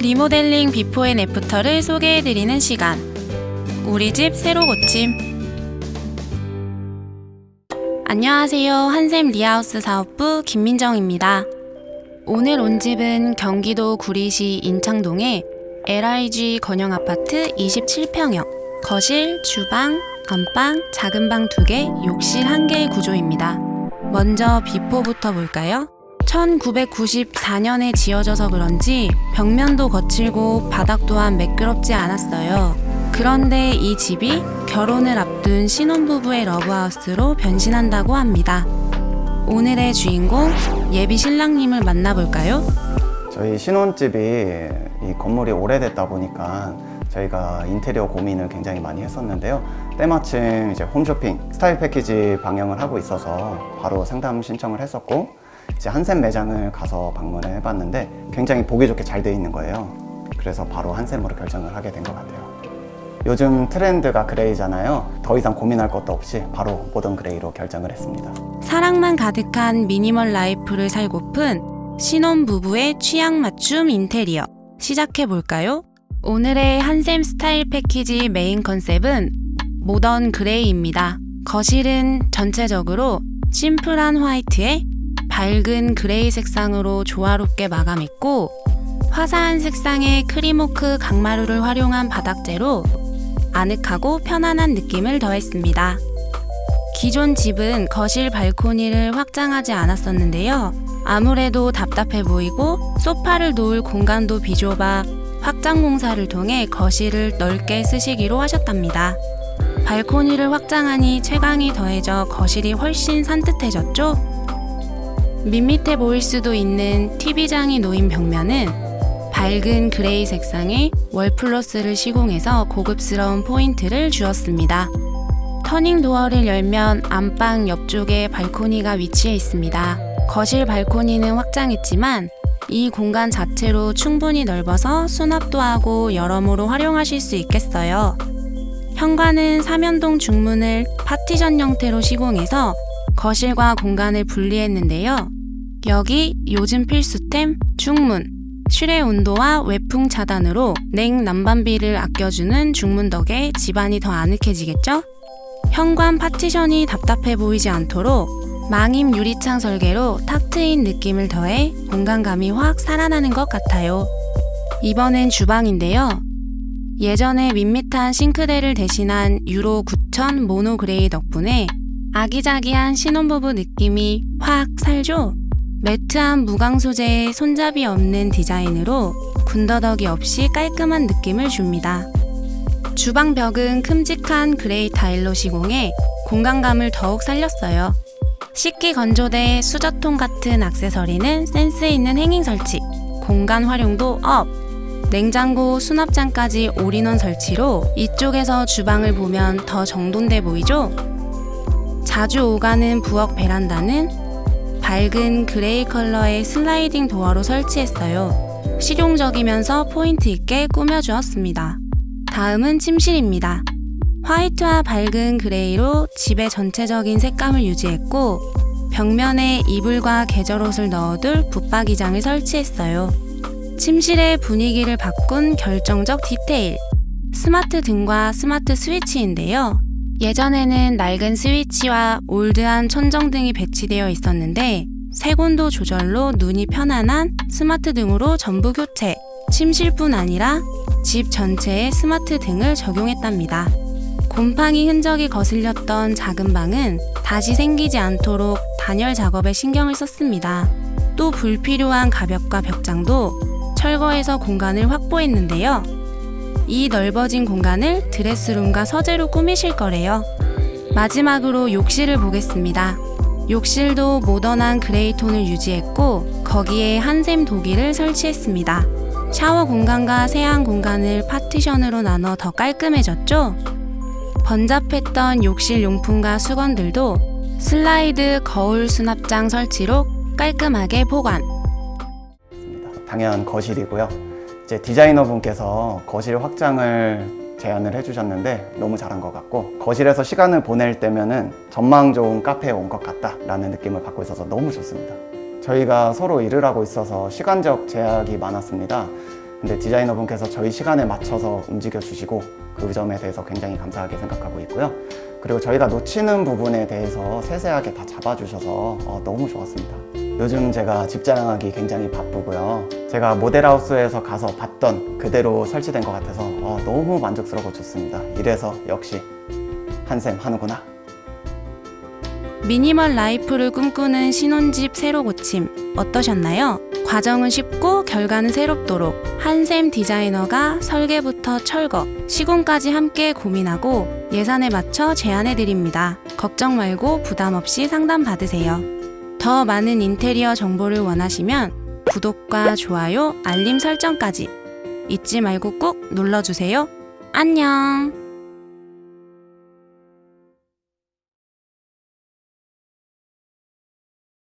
리모델링 비포 앤 애프터를 소개해드리는 시간. 우리 집 새로 고침. 안녕하세요. 한샘 리하우스 사업부 김민정입니다. 오늘 온 집은 경기도 구리시 인창동의 LIG 건영 아파트 27평형. 거실, 주방, 안방, 작은 방 2개, 욕실 1개의 구조입니다. 먼저 비포부터 볼까요? 1994년에 지어져서 그런지 벽면도 거칠고 바닥 또한 매끄럽지 않았어요. 그런데 이 집이 결혼을 앞둔 신혼부부의 러브하우스로 변신한다고 합니다. 오늘의 주인공 예비 신랑님을 만나볼까요? 저희 신혼집이 이 건물이 오래됐다 보니까 저희가 인테리어 고민을 굉장히 많이 했었는데요. 때마침 이제 홈쇼핑 스타일 패키지 방영을 하고 있어서 바로 상담 신청을 했었고 이제 한샘 매장을 가서 방문을 해봤는데 굉장히 보기 좋게 잘 돼 있는 거예요. 그래서 바로 한샘으로 결정을 하게 된 것 같아요. 요즘 트렌드가 그레이잖아요. 더 이상 고민할 것도 없이 바로 모던 그레이로 결정을 했습니다. 사랑만 가득한 미니멀 라이프를 살고픈 신혼 부부의 취향 맞춤 인테리어 시작해 볼까요? 오늘의 한샘 스타일 패키지 메인 컨셉은 모던 그레이입니다. 거실은 전체적으로 심플한 화이트에 밝은 그레이 색상으로 조화롭게 마감했고 화사한 색상의 크림오크 강마루를 활용한 바닥재로 아늑하고 편안한 느낌을 더했습니다. 기존 집은 거실 발코니를 확장하지 않았었는데요. 아무래도 답답해 보이고 소파를 놓을 공간도 비좁아 확장 공사를 통해 거실을 넓게 쓰시기로 하셨답니다. 발코니를 확장하니 채광이 더해져 거실이 훨씬 산뜻해졌죠? 밋밋해 보일 수도 있는 TV장이 놓인 벽면은 밝은 그레이 색상의 월 플러스를 시공해서 고급스러운 포인트를 주었습니다. 터닝 도어를 열면 안방 옆쪽에 발코니가 위치해 있습니다. 거실 발코니는 확장했지만 이 공간 자체로 충분히 넓어서 수납도 하고 여러모로 활용하실 수 있겠어요. 현관은 사면동 중문을 파티션 형태로 시공해서 거실과 공간을 분리했는데요. 여기 요즘 필수템 중문. 실외 온도와 외풍 차단으로 냉 난방비를 아껴주는 중문 덕에 집안이 더 아늑해지겠죠? 현관 파티션이 답답해 보이지 않도록 망임 유리창 설계로 탁 트인 느낌을 더해 공간감이 확 살아나는 것 같아요. 이번엔 주방인데요. 예전에 밋밋한 싱크대를 대신한 유로 9000 모노그레이 덕분에 아기자기한 신혼부부 느낌이 확 살죠? 매트한 무광 소재의 손잡이 없는 디자인으로 군더더기 없이 깔끔한 느낌을 줍니다. 주방 벽은 큼직한 그레이 타일로 시공해 공간감을 더욱 살렸어요. 식기 건조대 수저통 같은 액세서리는 센스 있는 행잉 설치, 공간 활용도 업! 냉장고 수납장까지 올인원 설치로 이쪽에서 주방을 보면 더 정돈돼 보이죠? 자주 오가는 부엌 베란다는 밝은 그레이 컬러의 슬라이딩 도어로 설치했어요. 실용적이면서 포인트 있게 꾸며주었습니다. 다음은 침실입니다. 화이트와 밝은 그레이로 집의 전체적인 색감을 유지했고 벽면에 이불과 계절옷을 넣어둘 붙박이장을 설치했어요. 침실의 분위기를 바꾼 결정적 디테일. 스마트 등과 스마트 스위치인데요. 예전에는 낡은 스위치와 올드한 천정 등이 배치되어 있었는데 색온도 조절로 눈이 편안한 스마트 등으로 전부 교체. 침실뿐 아니라 집 전체에 스마트 등을 적용했답니다. 곰팡이 흔적이 거슬렸던 작은 방은 다시 생기지 않도록 단열 작업에 신경을 썼습니다. 또 불필요한 가벽과 벽장도 철거해서 공간을 확보했는데요. 이 넓어진 공간을 드레스룸과 서재로 꾸미실 거래요. 마지막으로 욕실을 보겠습니다. 욕실도 모던한 그레이 톤을 유지했고 거기에 한샘 도기를 설치했습니다. 샤워 공간과 세안 공간을 파티션으로 나눠 더 깔끔해졌죠? 번잡했던 욕실 용품과 수건들도 슬라이드 거울 수납장 설치로 깔끔하게 보관. 당연 거실이고요. 이제 디자이너 분께서 거실 확장을 제안을 해주셨는데 너무 잘한 것 같고 거실에서 시간을 보낼 때면은 전망 좋은 카페에 온 것 같다라는 느낌을 받고 있어서 너무 좋습니다. 저희가 서로 일을 하고 있어서 시간적 제약이 많았습니다. 근데 디자이너 분께서 저희 시간에 맞춰서 움직여 주시고 그 점에 대해서 굉장히 감사하게 생각하고 있고요. 그리고 저희가 놓치는 부분에 대해서 세세하게 다 잡아주셔서 어, 너무 좋았습니다. 요즘 제가 집 자랑하기 굉장히 바쁘고요. 제가 모델하우스에서 가서 봤던 그대로 설치된 것 같아서 어, 너무 만족스럽고 좋습니다. 이래서 역시 한샘 하는구나. 미니멀 라이프를 꿈꾸는 신혼집 새로 고침 어떠셨나요? 과정은 쉽고 결과는 새롭도록 한샘 디자이너가 설계부터 철거, 시공까지 함께 고민하고 예산에 맞춰 제안해 드립니다. 걱정 말고 부담 없이 상담 받으세요. 더 많은 인테리어 정보를 원하시면 구독과 좋아요, 알림 설정까지 잊지 말고 꼭 눌러주세요. 안녕!